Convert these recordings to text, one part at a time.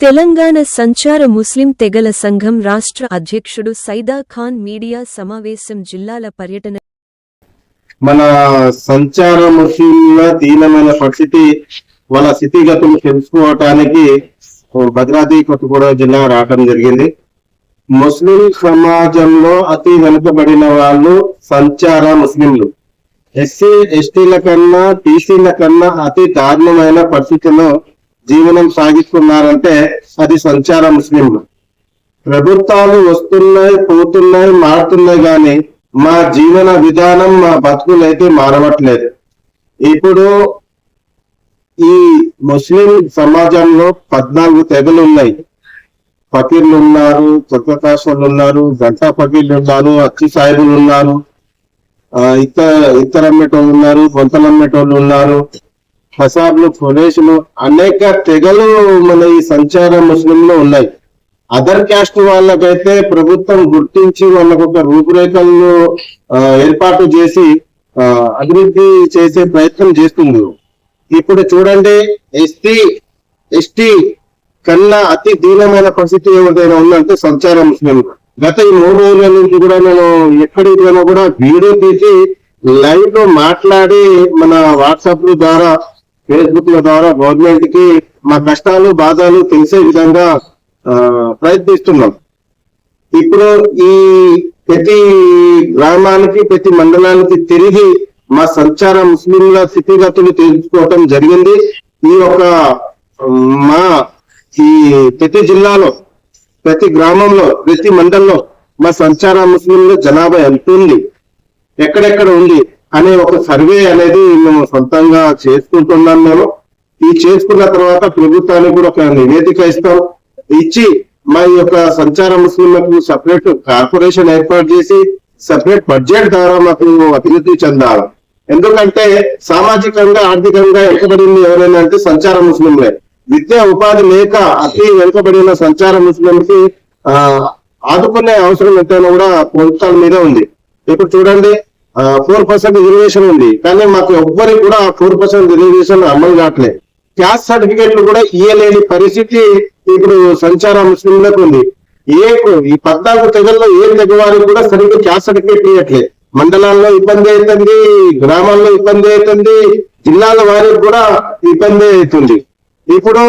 తెలంగాణ సంచార ముస్లిం తెగల సంఘం రాష్ట్ర అధ్యక్షుడు సైదా ఖాన్ మీడియా సమావేశం జిల్లాల పర్యటన మన సంచార ముస్లింల దీనమైన పరిస్థితి వాళ్ళ స్థితిగతులు తెలుసుకోవటానికి భద్రాద్రి కొత్తగూడెం జిల్లా రావడం జరిగింది. ముస్లిం సమాజంలో అతి వెనుకబడిన వాళ్ళు సంచార ముస్లింలు. ఎస్సీ ఎస్టీల కన్నా టీసీల కన్నా అతి దారుణమైన పరిస్థితిలో జీవనం సాగిస్తున్నారంటే అది సంచార ముస్లింలు ప్రభుత్వాలు వస్తున్నాయి పోతున్నాయి మారుతున్నాయి కానీ మా జీవన విధానం మా బతుకులు అయితే మారవట్లేదు. ఇప్పుడు ఈ ముస్లిం సమాజంలో పద్నాలుగు తెగలు ఉన్నాయి. ఫకీర్లు ఉన్నారు తుర్కకాశులు ఉన్నారు గంటా ఫకీర్లు ఉన్నారు అచ్చి సాహిబులు ఉన్నారు ఆ, ఇతర ఇతరమ్మేటోళ్ళు ఉన్నారు బొంతలు ఉన్నారు. హసాబ్లు ఫులేషులు అనేక తెగలు మన ఈ సంచార ముస్లింలు ఉన్నాయి. అదర్ క్యాస్ట్ వాళ్ళకైతే ప్రభుత్వం గుర్తించి వాళ్ళకు ఒక రూపురేఖలను ఏర్పాటు చేసి అభివృద్ధి చేసే ప్రయత్నం చేస్తుంది. ఇప్పుడు చూడండి ఎస్టీ ఎస్టీ కన్నా అతి దీనమైన పరిస్థితి ఏదైనా ఉందంటే సంచార ముస్లింలు. గత ఈ మూడు రోజుల నుంచి కూడా నేను ఎక్కడికి కూడా వీడియో తీసి లైవ్లో మాట్లాడి మన వాట్సాప్ ద్వారా ఫేస్బుక్ ల ద్వారా గవర్నమెంట్కి మా కష్టాలు బాధలు తెలిసే విధంగా ప్రయత్నిస్తున్నాం. ఇప్పుడు ఈ ప్రతి గ్రామానికి ప్రతి మండలానికి తిరిగి మా సంచార ముస్లింల స్థితిగతులు తెలుసుకోవటం జరిగింది. ఈ యొక్క మా ఈ ప్రతి జిల్లాలో ప్రతి గ్రామంలో ప్రతి మండలంలో మా సంచార ముస్లింల జనాభా ఎంత ఉంది? ఎక్కడెక్కడ ఉంది? అనే ఒక సర్వే అనేది మేము సొంతంగా చేసుకుంటున్నాం మేము ఈ చేసుకున్న తర్వాత ప్రభుత్వానికి కూడా ఒక నివేదిక ఇస్తాం. ఇచ్చి మా యొక్క సంచార ముస్లింలకు సపరేట్ కార్పొరేషన్ ఏర్పాటు చేసి సపరేట్ బడ్జెట్ ద్వారా మాకు అభివృద్ధి చెందాలి. ఎందుకంటే సామాజికంగా ఆర్థికంగా వెనుకబడింది ఎవరైనా అంటే సంచార ముస్లింలే. విద్యా ఉపాధి లేక అతి వెనుకబడిన సంచార ముస్లింకి ఆ ఆదుకునే అవసరం ఎంతైనా కూడా ప్రభుత్వాల మీద ఉంది. ఇప్పుడు చూడండి ఫోర్ పర్సెంట్ రిజర్వేషన్ ఉంది. కానీ మాకు ఎవ్వరికి కూడా ఫోర్ పర్సెంట్ రిజర్వేషన్ అమలు కావట్లేదు క్యాస్ట్ సర్టిఫికేట్లు కూడా ఇయ్యలేని పరిస్థితి ఇప్పుడు సంచార ముస్లింలకు ఉంది. ఏ ఈ పద్నాలుగు తెగల్లో ఏ తెగ వారికి కూడా సరిగ్గా క్యాస్ట్ సర్టిఫికేట్ ఇవ్వట్లేదు మండలాల్లో ఇబ్బంది అవుతుంది గ్రామాల్లో ఇబ్బంది అవుతుంది జిల్లాల వారికి కూడా ఇబ్బంది అవుతుంది. ఇప్పుడు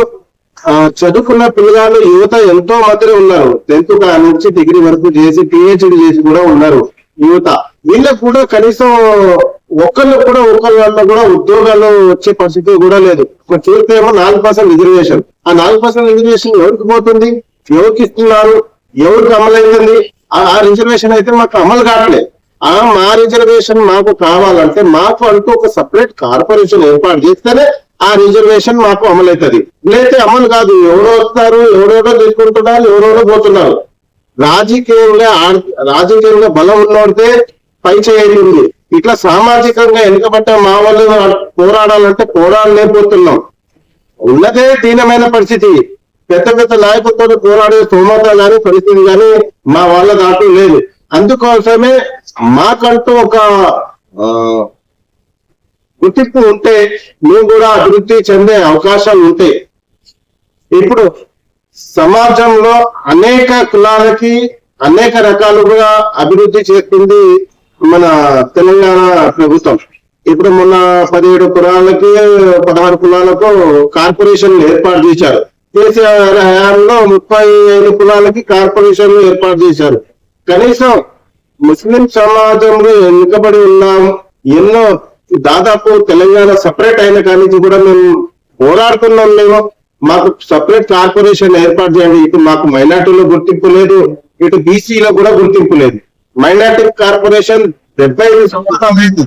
ఆ, చదువుకున్న పిల్లగాళ్ళు యువత ఎంతో మంది ఉన్నారు. టెన్త్ నుంచి డిగ్రీ వరకు చేసి పిహెచ్డి చేసి కూడా ఉన్నారు యువత. వీళ్ళకు కూడా కనీసం ఒక్కళ్ళు కూడా ఒకళ్ళ కూడా ఉద్యోగాలు వచ్చే పరిస్థితి కూడా లేదు. ఇప్పుడు చూస్తే ఏమో నాలుగు పర్సెంట్ రిజర్వేషన్ ఆ నాలుగు పర్సెంట్ రిజర్వేషన్ ఎవరికి పోతుంది? ఎవరికి ఇస్తున్నారు? ఎవరికి అమలైంది ఆ రిజర్వేషన్ అయితే మాకు అమలు కావట్లేదు ఆ మా రిజర్వేషన్ మాకు కావాలంటే మాకు అంటూ ఒక సపరేట్ కార్పొరేషన్ ఏర్పాటు చేస్తేనే ఆ రిజర్వేషన్ మాకు అమలవుతుంది లేకపోతే అమలు కాదు. ఎవరో వస్తారు ఎవరెవరో తీసుకుంటున్నారు ఎవరెవరో పోతున్నారు. రాజకీయంగా రాజకీయంగా బలం ఉన్నోడితే పై చేయండి ఇట్లా సామాజికంగా వెనుకబడ్డ మా వాళ్ళు పోరాడాలంటే పోరాడలేకపోతున్నాం ఉన్నదే దీనమైన పరిస్థితి. పెద్ద పెద్ద నాయకులతో పోరాడే స్తోమత కానీ పరిస్థితి కానీ మా వాళ్ళ దాంట్లో లేదు. అందుకోసమే మాకంటూ ఒక ఆ, గుర్తింపు ఉంటే మేము కూడా అభివృద్ధి చెందే అవకాశాలు ఉంటాయి ఇప్పుడు సమాజంలో అనేక కులాలకి అనేక రకాలుగా అభివృద్ధి చేస్తుంది మన తెలంగాణ ప్రభుత్వం. ఇప్పుడు మొన్న పదిహేడు కులాలకి పదహారు కులాలకు కార్పొరేషన్ ఏర్పాటు చేశారు. కేసీఆర్ హయాంలో ముప్పై ఐదు కులాలకి కార్పొరేషన్ ఏర్పాటు చేశారు. కనీసం ముస్లిం సమాజంలో ఎన్నికబడి ఉన్నాం. ఎన్నో దాదాపు తెలంగాణ సపరేట్ అయిన కానీ కూడా మేము పోరాడుతున్నాం మేము. మాకు సపరేట్ కార్పొరేషన్ ఏర్పాటు చేయండి. ఇటు మాకు మైనార్టీలో గుర్తింపు లేదు. ఇటు బీసీలో కూడా గుర్తింపు లేదు. మైనార్టీ కార్పొరేషన్ డెబ్బై ఐదు సంవత్సరాలు అయింది